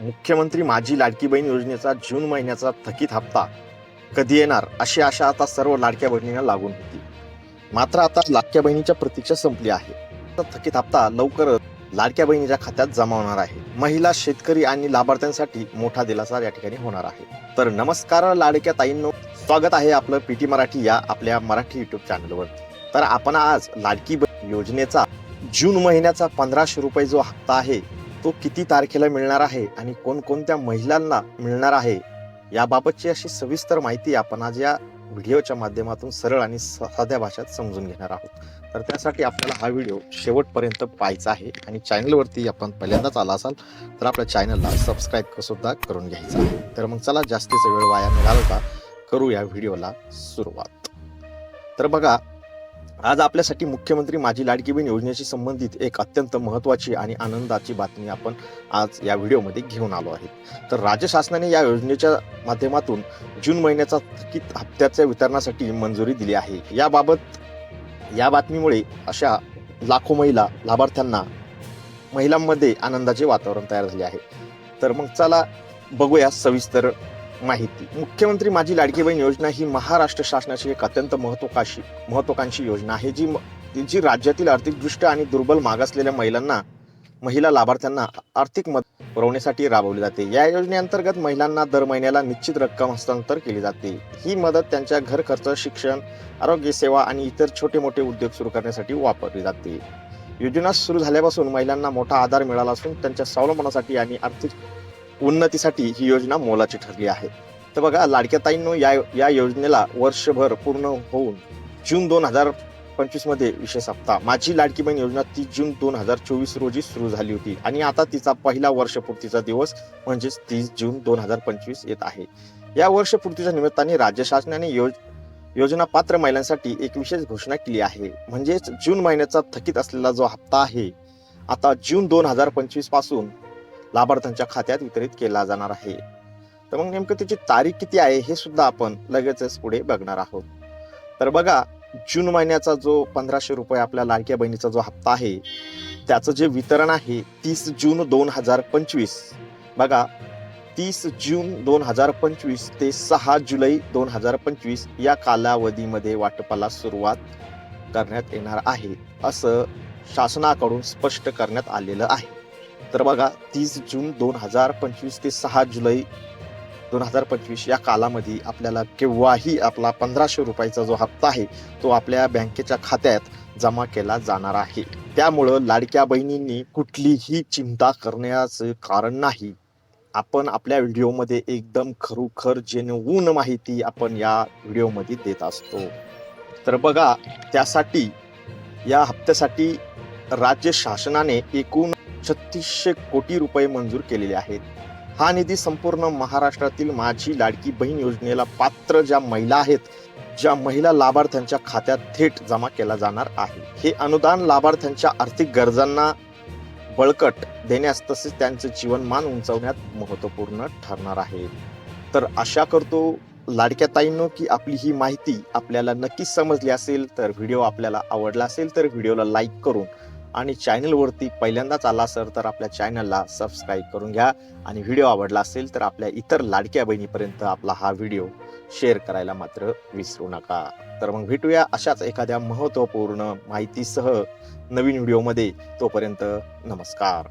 मुख्यमंत्री माझी लाडकी बहीण योजनेचा जून महिन्याचा थकीत हप्ता कधी येणार अशी आशा आता सर्व लाडक्या बहिणींना लागून होती. मात्र आता लाडक्या बहिणीच्या प्रतीक्षा संपली आहे. तर थकीत हप्ता लवकरच लाडक्या बहिणीच्या खात्यात जमा होणार आहे. महिला शेतकरी आणि लाभार्थ्यांसाठी मोठा दिलासा या ठिकाणी होणार आहे. तर नमस्कार लाडक्या ताईंनो स्वागत आहे आपलं पीटी मराठी या आपल्या मराठी युट्यूब चॅनलवर तर आपण आज लाडकी बहीण योजनेचा जून महिन्याचा पंधराशे रुपये जो हप्ता आहे तो किती तारखेला मिळणार आहे आणि कोणकोणत्या महिलांना मिळणार आहे याबाबतची अशी सविस्तर माहिती आपण आज या व्हिडिओच्या माध्यमातून सरळ आणि स- साध्या भाषेत समजून घेणार आहोत. तर त्यासाठी आपल्याला हा व्हिडिओ शेवटपर्यंत पाहायचा आहे आणि चॅनलवरती आपण पहिल्यांदाच आला असाल तर आपल्या चॅनलला सबस्क्राईब सुद्धा करून घ्यायचं आहे. तर मग चला जास्तीचा वेळ वाया न घालवता करू या व्हिडिओला सुरुवात. तर बघा आज आपल्यासाठी मुख्यमंत्री माझी लाडकी बहीण योजनेशी संबंधित एक अत्यंत महत्त्वाची आणि आनंदाची बातमी आपण आज या व्हिडिओमध्ये घेऊन आलो आहे तर राज्य शासनाने या योजनेच्या माध्यमातून जून महिन्याचा थकीत हप्त्याच्या वितरणासाठी मंजुरी दिली आहे. याबाबत या बातमीमुळे अशा लाखो महिला लाभार्थ्यांना महिलांमध्ये आनंदाचे वातावरण तयार झाले आहे. तर मग चला बघूया सविस्तर माहिती. मुख्यमंत्री माझी लाडकी बहीण योजना ही महाराष्ट्र शासनाची एक अत्यंत महत्वाकांक्षी महत्वाकांक्षी योजना आहे. जी जी राज्यातील आर्थिकदृष्ट्या आणि दुर्बल मागासलेल्या महिलांना महिला लाभार्थ्यांना आर्थिक मदत पुरवण्यासाठी राबवली जाते. या योजनेअंतर्गत महिलांना दर महिन्याला निश्चित रक्कम हस्तांतर केली जाते. ही मदत त्यांच्या घर खर्च शिक्षण आरोग्य सेवा आणि इतर छोटे मोठे उद्योग सुरू करण्यासाठी वापरली जाते. योजना सुरू झाल्यापासून महिलांना मोठा आधार मिळाला असून त्यांच्या स्वावलंबनासाठी आणि आर्थिक उन्नतीसाठी ही योजना मोलाची ठरली आहे. तर बघा लाडक्या ताईंनो या या योजनेला वर्षभर पूर्ण होऊन जून दोन हजार पंचवीसमध्ये विशेष हप्ता माझी लाडकी बहीण योजना तीस जून दोन हजार चोवीस रोजी सुरू झाली होती. आणि आता तिचा पहिला वर्षपूर्तीचा दिवस म्हणजेच तीस जून दोन हजार पंचवीस येत आहे. या वर्षपूर्तीच्या निमित्ताने राज्य शासनाने योज योजना पात्र महिलांसाठी एक विशेष घोषणा केली आहे. म्हणजेच जून महिन्याचा थकीत असलेला जो हप्ता आहे आता जून दोन हजार पंचवीसपासून लाभार्थ्यांच्या खात्यात वितरित केला जाणार आहे. तर मग नेमकं त्याची तारीख किती आहे हे सुद्धा आपण लगेचच पुढे बघणार आहोत. तर बघा जून महिन्याचा जो पंधराशे रुपये आपल्या लाडक्या बहिणीचा जो हप्ता आहे त्याचं जे वितरण आहे तीस जून दोन हजार पंचवीस. बघा तीस जून दोन हजार पंचवीस ते सहा जुलै दोन हजार पंचवीस या कालावधीमध्ये वाटपाला सुरुवात करण्यात येणार आहे असं शासनाकडून स्पष्ट करण्यात आलेलं आहे. तर बघा तीस जून दोन हजार पंचवीस ते सहा जुलै दोन हजार पंचवीस या कालामध्ये आपल्याला केव्हाही आपला पंधराशे रुपयाचा जो हप्ता आहे तो आपल्या बँकेच्या खात्यात जमा केला जाणार आहे. त्यामुळं लाडक्या बहिणींनी कुठलीही चिंता करण्याचं कारण नाही. आपण आपल्या व्हिडिओमध्ये एकदम खरोखर जेनवून माहिती आपण या व्हिडिओमध्ये देत असतो. तर बघा त्यासाठी या हप्त्यासाठी राज्य शासनाने एकूण छत्तीसशे कोटी रुपये मंजूर केलेले आहेत. हा निधी संपूर्ण महाराष्ट्रातील माझी लाडकी बहीण योजनेला पात्र ज्या महिला आहेत ज्या महिला लाभार्थ्यांच्या खात्यात थेट जमा केला जाणार आहे. हे अनुदान लाभार्थ्यांच्या आर्थिक गरजांना बळकट देण्यास तसेच त्यांचे जीवनमान उंचावण्यात महत्त्वपूर्ण ठरणार आहे. तर आशा करतो लाडक्या ताईंनो की आपली ही माहिती आपल्याला नक्कीच समजली असेल तर व्हिडिओ आपल्याला आवडला असेल तर व्हिडिओला लाईक करून आणि चॅनलवरती पहिल्यांदाच आला असेल तर आपल्या चॅनलला सबस्क्राईब करून घ्या. आणि व्हिडिओ आवडला असेल तर आपल्या इतर लाडक्या बहिणीपर्यंत आपला हा व्हिडिओ शेअर करायला मात्र विसरू नका. तर मग भेटूया अशाच एखाद्या महत्त्वपूर्ण माहितीसह नवीन व्हिडिओमध्ये तोपर्यंत नमस्कार.